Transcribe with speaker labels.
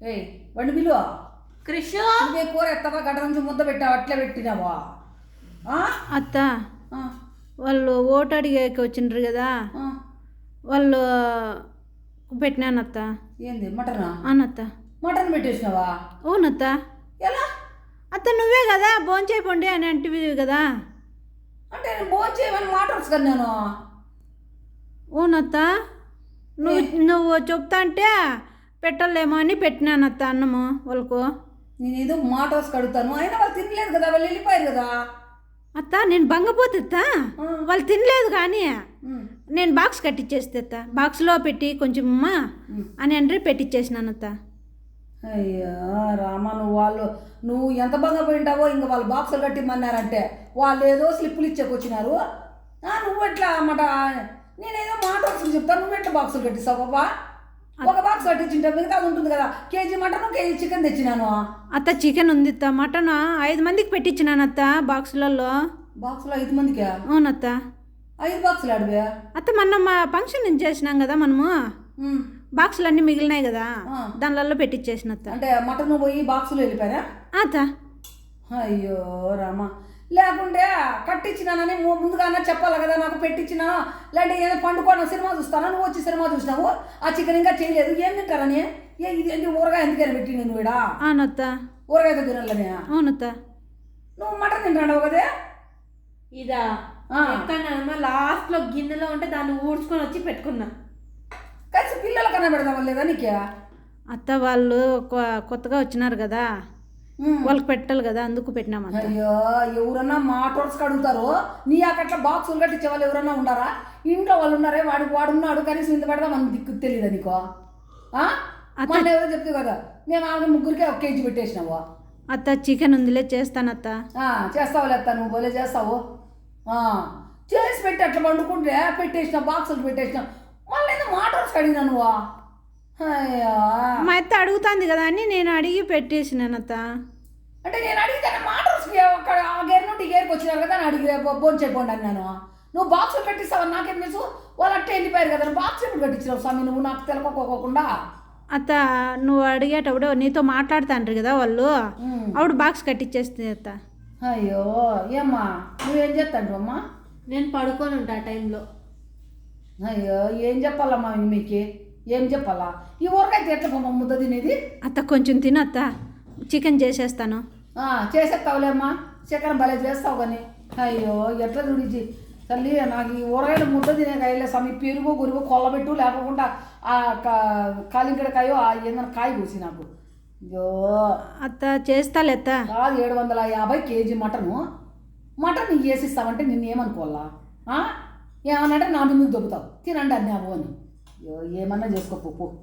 Speaker 1: ఏయ్ వండి
Speaker 2: క్రిష్?
Speaker 1: నువ్వే కూర ఎత్తవా? గడ్డ నుంచి ముద్ద పెట్టావా? అట్లే పెట్టినావా?
Speaker 3: అత్త వాళ్ళు ఓటు అడిగాక వచ్చిండ్రు కదా. వాళ్ళు పెట్టినానత్త
Speaker 1: ఏంది? మటనా?
Speaker 3: అనత్త
Speaker 1: మటన్ పెట్టేసినావా?
Speaker 3: అవునత్త
Speaker 1: ఎలా?
Speaker 3: అత్త నువ్వే కదా భోంచేయపోండి అని అంటివి కదా.
Speaker 1: అంటే నేను భోజనం చేయమని మాట వస్తుంది కదా నేను.
Speaker 3: అవునత్త నువ్వు నువ్వు చెప్తా అంటే పెట్టలేమో అని పెట్టినానత్త అన్నము వాళ్ళకు.
Speaker 1: నేను ఏదో మాట వసి కడుగుతాను. అయినా వాళ్ళు తినలేదు కదా వాళ్ళు వెళ్ళిపోయారు కదా.
Speaker 3: అత్త నేను బంగపోతే
Speaker 1: ఆ.
Speaker 3: వాళ్ళు తినలేదు కానీ నేను బాక్స్ కట్టించేస్తే అత్త. బాక్స్లో పెట్టి కొంచెం అమ్మా. అని అంటే పెట్టించేసినానత్త
Speaker 1: అయ్యా రామా నువ్వు వాళ్ళు నువ్వు ఎంత బాగా పోయింటావో ఇంకా వాళ్ళు బాక్సులు కట్టిమన్నారంటే వాళ్ళు ఏదో స్లిప్పులు ఇచ్చేకొచ్చినారు. నువ్వు ఎట్లా అన్నమాట నేనేదో మాట వస్తుంది చెప్తాను నువ్వు ఎట్లా బాక్సులు కట్టిస్తావు బాబా ఒక బాక్స్ కట్టించింటే మిగతా ఉంటుంది కదా. కేజీ మటన్ కేజీ చికెన్ తెచ్చినాను.
Speaker 3: అత్త చికెన్ ఉంది అత్త. మటన్? ఐదు మందికి పెట్టించినానత్త బాక్సులలో.
Speaker 1: బాక్సులో ఐదు మందికా?
Speaker 3: అవునత్త
Speaker 1: ఐదు బాక్సులు ఆడివే.
Speaker 3: అత్త మొన్న మా ఫంక్షన్ చేసినాం కదా మనము. బాక్సులు అన్నీ మిగిలినాయి కదా. దానిలలో పెట్టించేసిన అత్త.
Speaker 1: అంటే మటన్ పోయి బాక్సులు వెళ్ళిపోయారా?
Speaker 3: అత్త.
Speaker 1: అయ్యో రామ. లేకుంటే కట్టించినానని ముందుగానే చెప్పాలి కదా నాకు పెట్టించినా లేదంటే ఏదో పండుకోను సినిమా చూస్తాను? నువ్వు వచ్చి సినిమా చూసినావు? ఆ చికెన్ ఇంకా చేయలేదు ఏం తింటారని ఏ ఇది ఏంటి ఊరగాయ ఎందుకని పెట్టి నేను వీడా
Speaker 3: అవునత్త.
Speaker 1: ఊరగాయతో తినాలని?
Speaker 3: అవునత్త.
Speaker 1: నువ్వు మటన్ తింటాడు కదే?
Speaker 2: ఇదా? లాస్ట్లో గిన్నెలో ఉంటే దాన్ని ఊడ్చుకొని వచ్చి పెట్టుకున్నా.
Speaker 1: కలిసి పిల్లలకన్నా పెడదాం లేదా నీకే?
Speaker 3: అత్త వాళ్ళు కొ- కొత్తగా వచ్చినారు కదా. వాళ్ళకి పెట్టాలి కదా అందుకు పెట్టినామత్త
Speaker 1: అయ్యో ఎవరన్నా మాటోడ్స్కి అడుగుతారు నీ అక్కట్లా బాక్సులు కట్టించే వాళ్ళు ఎవరన్నా ఉన్నారా ఇంట్లో వాళ్ళు ఉన్నారే వాడికి వాడు ఉన్నాడు కనీసం ఇంత పెడదాం మనకు దిక్కు తెలియదు నీకో? ఆ? మొన్న ఎవరో చెప్తే కదా మేము ఆమె ముగ్గురికే ఒక కేజీ పెట్టేసినావు.
Speaker 3: అత్త చికెన్ ఉందిలే చేస్తానత్త
Speaker 1: ఆ, చేస్తావు లేస్తా నువ్వు భలే చేస్తావు? చేసి పెట్టి అట్లా వండుకుంటే పెట్టేసిన బాక్సులు పెట్టేసిన మళ్ళీ ఏదో మాటోడ్స్కి అడిగినా నువ్వు? అయ్యో.
Speaker 3: మా అత్త అడుగుతాంది కదా అని నేను అడిగి పెట్టేసినానత్త
Speaker 1: అంటే నేను అడిగితే మాటర్స్కి ఒక ఆ గేర్ నుండి ఈ గేర్కి వచ్చినారు కదా అని అడిగి ఫోన్ చేయకుండా అన్నాను నువ్వు బాక్సులు కట్టిస్తావని నాకేం తెలుసు? వాళ్ళు అట్టే వెళ్ళిపోయారు కదా బాక్స్ ఎప్పుడు కట్టించినావు స్వామి? నువ్వు నాకు తెలకోకోకుండా
Speaker 3: అత్త నువ్వు అడిగేటప్పుడు నీతో మాట్లాడుతాండ్రు కదా వాళ్ళు. ఆవిడ బాక్స్ కట్టించేస్తుంది అత్త.
Speaker 1: అయ్యో ఏమ్మా? నువ్వేం చేస్తాడు అమ్మా?
Speaker 2: నేను పడుకొని ఉంటా ఆ టైంలో.
Speaker 1: అయ్యో ఏం చెప్పాలమ్మా మీకు? ఏం చెప్పాలా? ఈ ఊరకైతే ఎట్లా ముద్ద తినేది?
Speaker 3: అత్త కొంచెం తిను అత్త. చికెన్ చేసేస్తాను.
Speaker 1: చేసేస్తావులేమ్మా. చక్కెర భలే చేస్తావు కానీ. అయ్యో ఎట్లా చూడించి తల్లి నాకు ఈ ఊరగాయలు ముద్ద తినే కాయలే స్వామి. పెరుగు గురుగు కొల్లబెట్టు లేకుండా ఆ కాలింకడకాయో ఆ ఏదైనా కాయ కూసి నాకు. అయ్యో.
Speaker 3: అత్త చేస్తాలే అత్త.
Speaker 1: కాదు ఏడు వందల యాభై కేజీ మటను. మటన్ నీకు వేసిస్తామంటే నిన్ను ఏమనుకోవాలా? ఆ? ఏమన్నంటే నా మీద దొబ్బుతావు. తినండి అన్నావు అని. అయ్యో ఏమన్నా చేసుకో పప్పు